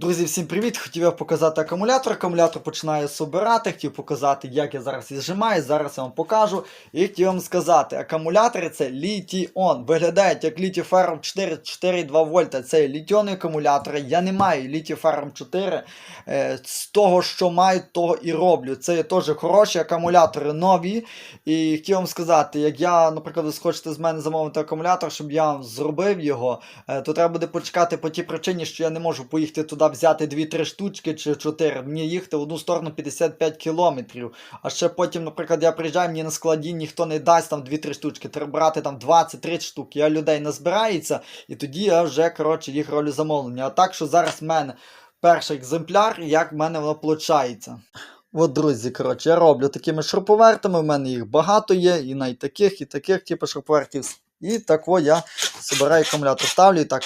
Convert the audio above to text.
Друзі, всім привіт! Хотів я показати акумулятор. Акумулятор починає собирати. Хотів показати, як я зараз її зжимаю. Зараз я вам покажу. І хотів вам сказати, акумулятори це літіон. Виглядають як літіфером 4, 4,2 вольта. Це літіонні акумулятори. Я не маю літіфером 4. Е, з того, що маю, того і роблю. Це є теж хороші акумулятори нові. І хотів вам сказати, як я, наприклад, ви хочете з мене замовити акумулятор, щоб я вам зробив його, е, то треба буде почекати по тій причині, що я не можу поїхати туди взяти 2-3 штучки чи 4. Мені їхати в одну сторону 55 кілометрів. А ще потім, наприклад, я приїжджаю, мені на складі ніхто не дасть там 2-3 штучки. Треба брати там 20-30 штук. Я людей назбирається, і тоді я вже коротше їх роблю замовлення. А так, що зараз в мене перший екземпляр, як в мене воно виходить. От, друзі, коротше, я роблю такими шуруповертами, в мене їх багато є, і навіть таких, і таких, типу шуруповертів. І так я збираю акумулятор, ставлю і так